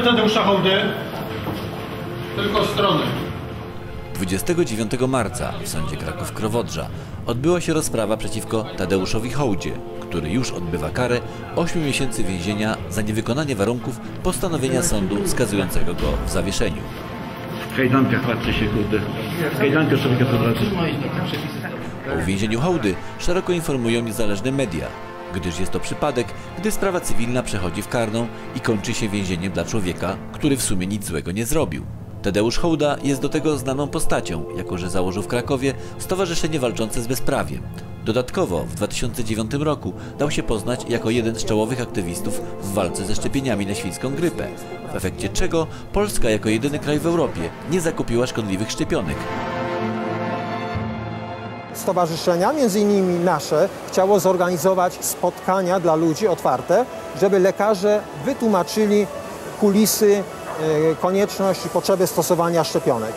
sprawy Tadeusza Hołdy, tylko strony. 29 marca w sądzie Kraków-Krowodrza odbyła się rozprawa przeciwko Tadeuszowi Hołdzie, który już odbywa karę 8 miesięcy więzienia za niewykonanie warunków postanowienia sądu skazującego go w zawieszeniu. W kajdankach patrzcie się, kurde. W kajdankach człowieka zobaczy. O uwięzieniu Hołdy szeroko informują niezależne media, gdyż jest to przypadek, gdy sprawa cywilna przechodzi w karną i kończy się więzieniem dla człowieka, który w sumie nic złego nie zrobił. Tadeusz Hołda jest do tego znaną postacią, jako że założył w Krakowie Stowarzyszenie Walczące z Bezprawiem. Dodatkowo w 2009 roku dał się poznać jako jeden z czołowych aktywistów w walce ze szczepieniami na świńską grypę, w efekcie czego Polska jako jedyny kraj w Europie nie zakupiła szkodliwych szczepionek. Stowarzyszenia, między innymi nasze, chciało zorganizować spotkania dla ludzi otwarte, żeby lekarze wytłumaczyli kulisy, e, konieczność i potrzebę stosowania szczepionek.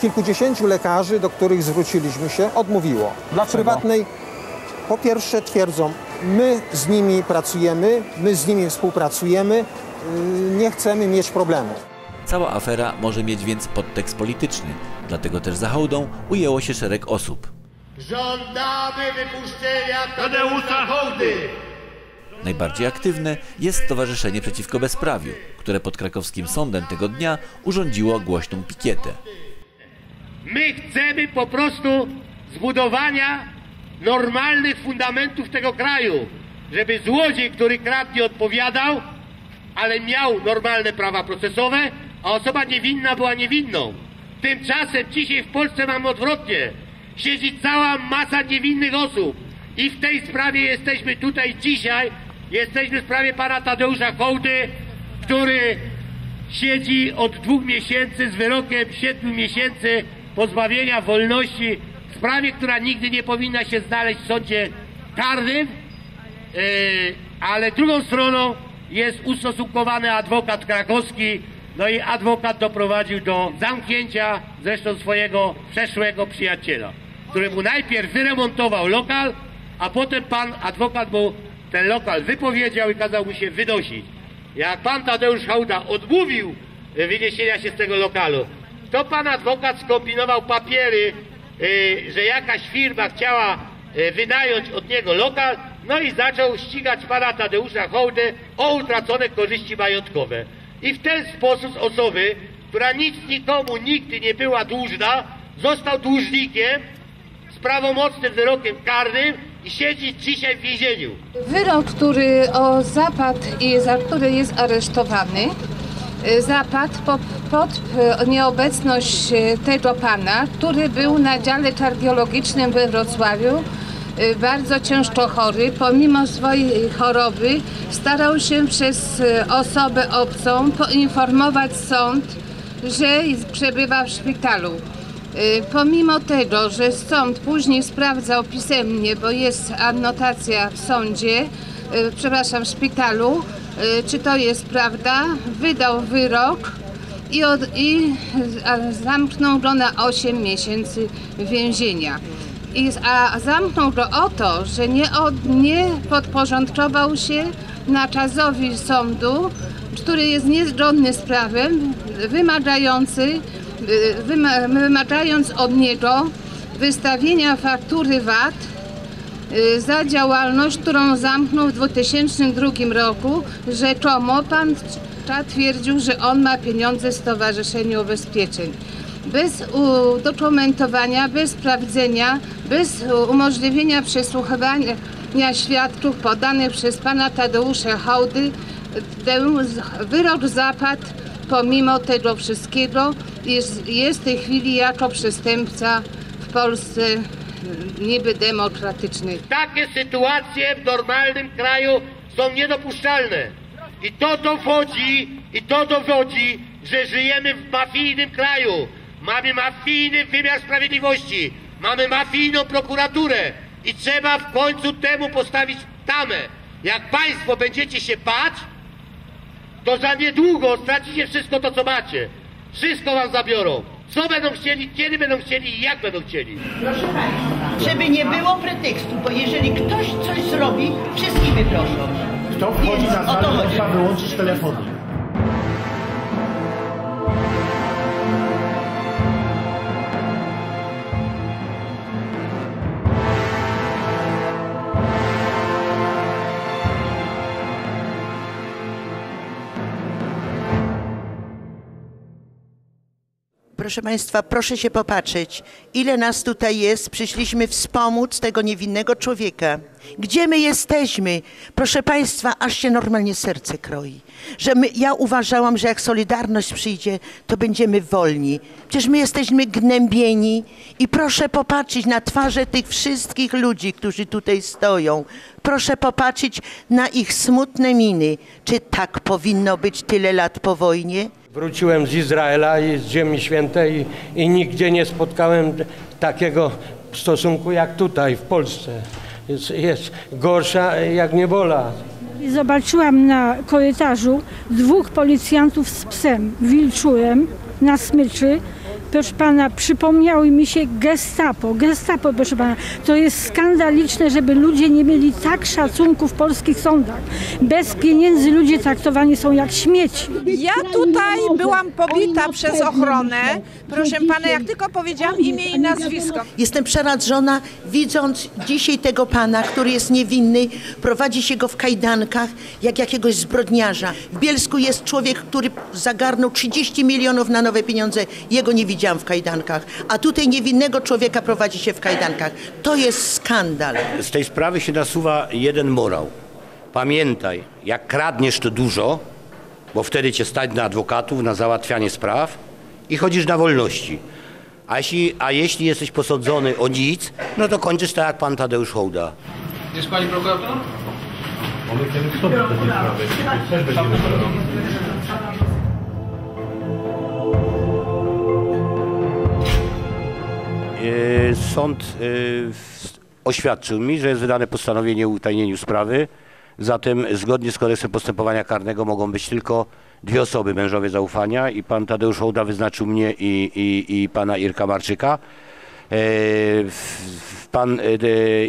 Kilkudziesięciu lekarzy, do których zwróciliśmy się, odmówiło. Dla prywatnej, po pierwsze twierdzą, my z nimi pracujemy, my z nimi współpracujemy, y, nie chcemy mieć problemu. Cała afera może mieć więc podtekst polityczny, dlatego też za hołdą ujęło się szereg osób. Żądamy wypuszczenia Tadeusza Hołdy! Najbardziej aktywne jest Stowarzyszenie Przeciwko Bezprawiu, które pod krakowskim sądem tego dnia urządziło głośną pikietę. My chcemy po prostu zbudowania normalnych fundamentów tego kraju, żeby złodziej, który kradł, nie odpowiadał, ale miał normalne prawa procesowe, a osoba niewinna była niewinną. Tymczasem dzisiaj w Polsce mamy odwrotnie. Siedzi cała masa niewinnych osób. I w tej sprawie jesteśmy tutaj dzisiaj. Jesteśmy w sprawie pana Tadeusza Hołdy, który siedzi od dwóch miesięcy z wyrokiem siedmiu miesięcy pozbawienia wolności w sprawie, która nigdy nie powinna się znaleźć w sądzie karnym, Yy, ale drugą stroną jest ustosunkowany adwokat krakowski, no i adwokat doprowadził do zamknięcia zresztą swojego przeszłego przyjaciela, który mu najpierw wyremontował lokal, a potem pan adwokat mu ten lokal wypowiedział i kazał mu się wynosić. Jak pan Tadeusz Hołda odmówił wyniesienia się z tego lokalu, to pan adwokat skombinował papiery, e, że jakaś firma chciała e, wynająć od niego lokal, no i zaczął ścigać pana Tadeusza Hołdę o utracone korzyści majątkowe. I w ten sposób osoby, która nic nikomu nigdy nie była dłużna, został dłużnikiem z prawomocnym wyrokiem karnym i siedzi dzisiaj w więzieniu. Wyrok, który o zapadł i za który jest aresztowany, y, zapadł po, pod y, nieobecność y, tego pana, który był na dziale kardiologicznym we Wrocławiu, bardzo ciężko chory. Pomimo swojej choroby starał się przez osobę obcą poinformować sąd, że przebywa w szpitalu. Y, Pomimo tego, że sąd później sprawdzał pisemnie, bo jest anotacja w sądzie, y, przepraszam, w szpitalu, y, czy to jest prawda, wydał wyrok i, od, i zamknął go na 8 miesięcy więzienia. I, a zamknął go o to, że nie, od, nie podporządkował się nakazowi sądu, który jest niezgodny z prawem, wymagający wyma- wymagając od niego wystawienia faktury VAT y, za działalność, którą zamknął w 2002 roku. Rzekomo pan Cza twierdził, że on ma pieniądze Stowarzyszeniu Ubezpieczeń. Bez udokumentowania, bez sprawdzenia, bez umożliwienia przesłuchiwania świadków podanych przez pana Tadeusza Hołdy, ten z- wyrok zapadł pomimo tego wszystkiego jest, jest w tej chwili jako przestępca w Polsce niby demokratycznej. Takie sytuacje w normalnym kraju są niedopuszczalne. I to dowodzi, i to dowodzi, że żyjemy w mafijnym kraju. Mamy mafijny wymiar sprawiedliwości. Mamy mafijną prokuraturę. I trzeba w końcu temu postawić tamę. Jak państwo będziecie się bać, to za niedługo stracicie wszystko to, co macie. Wszystko wam zabiorą. Co będą chcieli, kiedy będą chcieli i jak będą chcieli. Proszę Państwa, żeby nie było pretekstu, bo jeżeli ktoś coś zrobi, wszystkich wyproszą. Kto wchodzi Więc na salę, chodzi. trzeba wyłączyć telefony. Proszę Państwa, proszę się popatrzeć, ile nas tutaj jest. Przyszliśmy wspomóc tego niewinnego człowieka. Gdzie my jesteśmy? Proszę Państwa, aż się normalnie serce kroi. Że my, ja uważałam, że jak Solidarność przyjdzie, to będziemy wolni. Przecież my jesteśmy gnębieni i proszę popatrzeć na twarze tych wszystkich ludzi, którzy tutaj stoją. Proszę popatrzeć na ich smutne miny. Czy tak powinno być tyle lat po wojnie? Wróciłem z Izraela i z Ziemi Świętej i nigdzie nie spotkałem takiego stosunku jak tutaj w Polsce. Jest, jest gorsza jak niebola. I Zobaczyłam na korytarzu dwóch policjantów z psem, wilczurem na smyczy. Proszę pana, przypomniały mi się gestapo. Gestapo, proszę pana, to jest skandaliczne, żeby ludzie nie mieli tak szacunku w polskich sądach. Bez pieniędzy ludzie traktowani są jak śmieci. Ja tutaj byłam pobita przez ochronę. Proszę pana, jak tylko powiedziałam imię i nazwisko. Jestem przerażona, widząc dzisiaj tego pana, który jest niewinny, prowadzi się go w kajdankach jak jakiegoś zbrodniarza. W Bielsku jest człowiek, który zagarnął 30 milionów na nowe pieniądze. Jego nie widziałam w kajdankach. A tutaj niewinnego człowieka prowadzi się w kajdankach. To jest skandal. Z tej sprawy się nasuwa jeden morał. Pamiętaj, jak kradniesz to dużo, bo wtedy cię stać na adwokatów, na załatwianie spraw i chodzisz na wolności. A jeśli, a jeśli jesteś posądzony o nic, no to kończysz tak jak pan Tadeusz Hołda. Jest pani prokurator? Yy, Sąd yy, w- oświadczył mi, że jest wydane postanowienie o utajnieniu sprawy. Zatem zgodnie z kodeksem postępowania karnego mogą być tylko dwie osoby mężowie zaufania i pan Tadeusz Hołda wyznaczył mnie i, i, i pana Irka Marczyka. W- Pan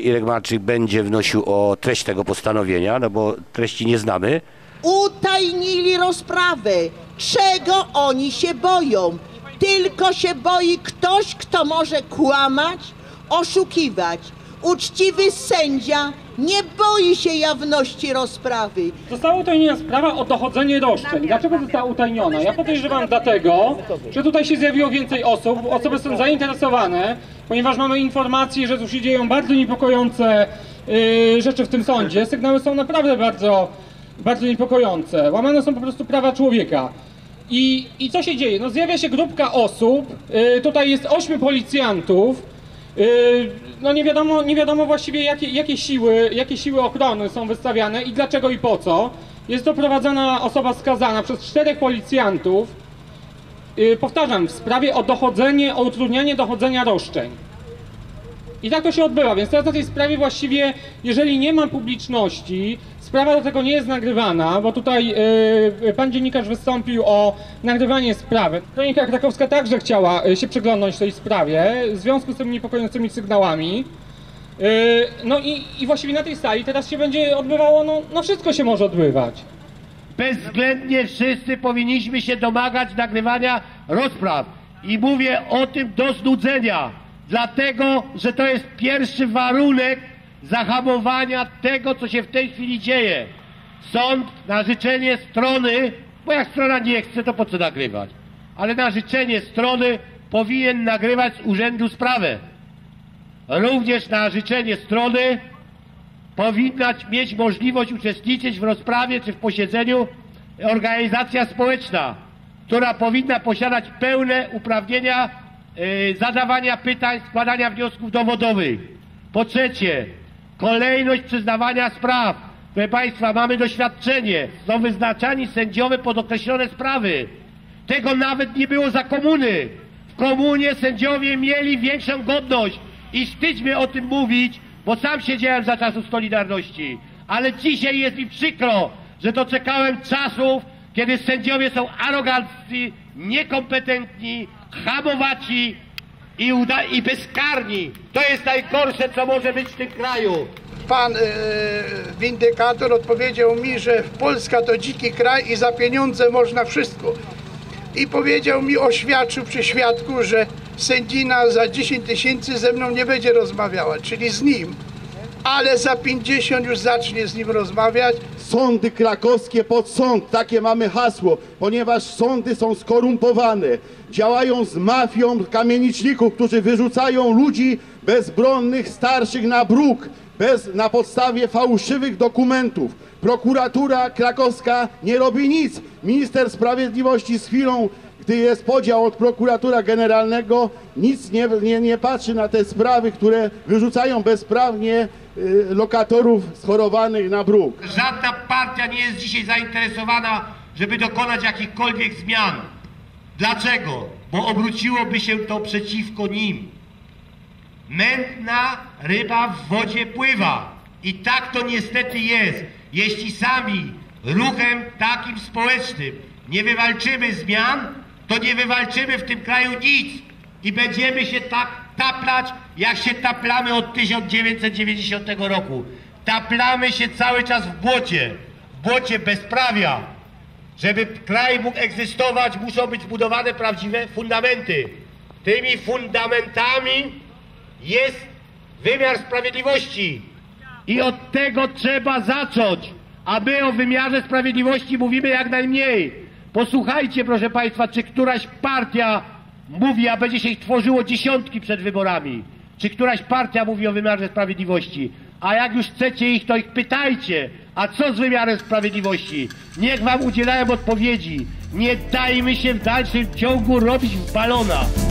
Irek Marczyk będzie wnosił o treść tego postanowienia, no bo treści nie znamy. Utajnili rozprawę. Czego oni się boją? Tylko się boi ktoś, kto może kłamać, oszukiwać. Uczciwy sędzia nie boi się jawności rozprawy. Została utajniona sprawa o dochodzenie roszczeń. Dlaczego została utajniona? Ja podejrzewam dlatego, że tutaj się zjawiło więcej osób, osoby są zainteresowane, ponieważ mamy informacje, że tu się dzieją bardzo niepokojące yy, rzeczy w tym sądzie. Sygnały są naprawdę bardzo, bardzo niepokojące. Łamane są po prostu prawa człowieka. I, I co się dzieje? No zjawia się grupka osób, yy, tutaj jest ośmiu policjantów, Yy, No nie wiadomo, nie wiadomo właściwie jakie, jakie, siły, jakie siły ochrony są wystawiane i dlaczego i po co. Jest doprowadzona osoba skazana przez czterech policjantów, yy, powtarzam, w sprawie o dochodzenie, o utrudnianie dochodzenia roszczeń. I tak to się odbywa, więc teraz na tej sprawie właściwie, jeżeli nie ma publiczności, sprawa do tego nie jest nagrywana, bo tutaj yy, pan dziennikarz wystąpił o nagrywanie sprawy. Kronika Krakowska także chciała yy, się przyglądnąć tej sprawie w związku z tymi niepokojącymi sygnałami. Yy, no i, i właściwie na tej sali teraz się będzie odbywało, no, no wszystko się może odbywać. Bezwzględnie wszyscy powinniśmy się domagać nagrywania rozpraw. I mówię o tym do znudzenia, dlatego że to jest pierwszy warunek zahamowania tego, co się w tej chwili dzieje. Sąd na życzenie strony, bo jak strona nie chce, to po co nagrywać? Ale na życzenie strony powinien nagrywać z urzędu sprawę. Również na życzenie strony powinna mieć możliwość uczestniczyć w rozprawie czy w posiedzeniu organizacja społeczna, która powinna posiadać pełne uprawnienia y, zadawania pytań, składania wniosków dowodowych. Po trzecie, kolejność przyznawania spraw. Proszę Państwa, mamy doświadczenie. Są wyznaczani sędziowie pod określone sprawy. Tego nawet nie było za komuny. W komunie sędziowie mieli większą godność i wstydź mnie o tym mówić, bo sam siedziałem za czasów Solidarności. Ale dzisiaj jest mi przykro, że doczekałem czasów, kiedy sędziowie są aroganccy, niekompetentni, hamowaci i, uda- i bezkarni. To jest najgorsze, co może być w tym kraju. Pan e, windykator odpowiedział mi, że Polska to dziki kraj i za pieniądze można wszystko. I powiedział mi, oświadczył przy świadku, że sędzina za 10 tysięcy ze mną nie będzie rozmawiała, czyli z nim. Ale za 50 już zacznie z nim rozmawiać. Sądy krakowskie pod sąd, takie mamy hasło, ponieważ sądy są skorumpowane. Działają z mafią kamieniczników, którzy wyrzucają ludzi bezbronnych, starszych na bruk, bez, na podstawie fałszywych dokumentów. Prokuratura krakowska nie robi nic. Minister Sprawiedliwości z chwilą, gdy jest podział od prokuratura generalnego, nic nie, nie, nie patrzy na te sprawy, które wyrzucają bezprawnie y, lokatorów schorowanych na bruk. Żadna partia nie jest dzisiaj zainteresowana, żeby dokonać jakichkolwiek zmian. Dlaczego? Bo obróciłoby się to przeciwko nim. Mętna ryba w wodzie pływa. I tak to niestety jest. Jeśli sami ruchem takim społecznym nie wywalczymy zmian, to nie wywalczymy w tym kraju nic. I będziemy się tak taplać, jak się taplamy od 1990 roku. Taplamy się cały czas w błocie. W błocie bezprawia. Żeby kraj mógł egzystować, muszą być zbudowane prawdziwe fundamenty. Tymi fundamentami jest wymiar sprawiedliwości. I od tego trzeba zacząć. A my o wymiarze sprawiedliwości mówimy jak najmniej. Posłuchajcie, proszę Państwa, czy któraś partia mówi, a będzie się ich tworzyło dziesiątki przed wyborami. Czy któraś partia mówi o wymiarze sprawiedliwości? A jak już chcecie ich, to ich pytajcie. A co z wymiarem sprawiedliwości? Niech Wam udzielają odpowiedzi. Nie dajmy się w dalszym ciągu robić w balona.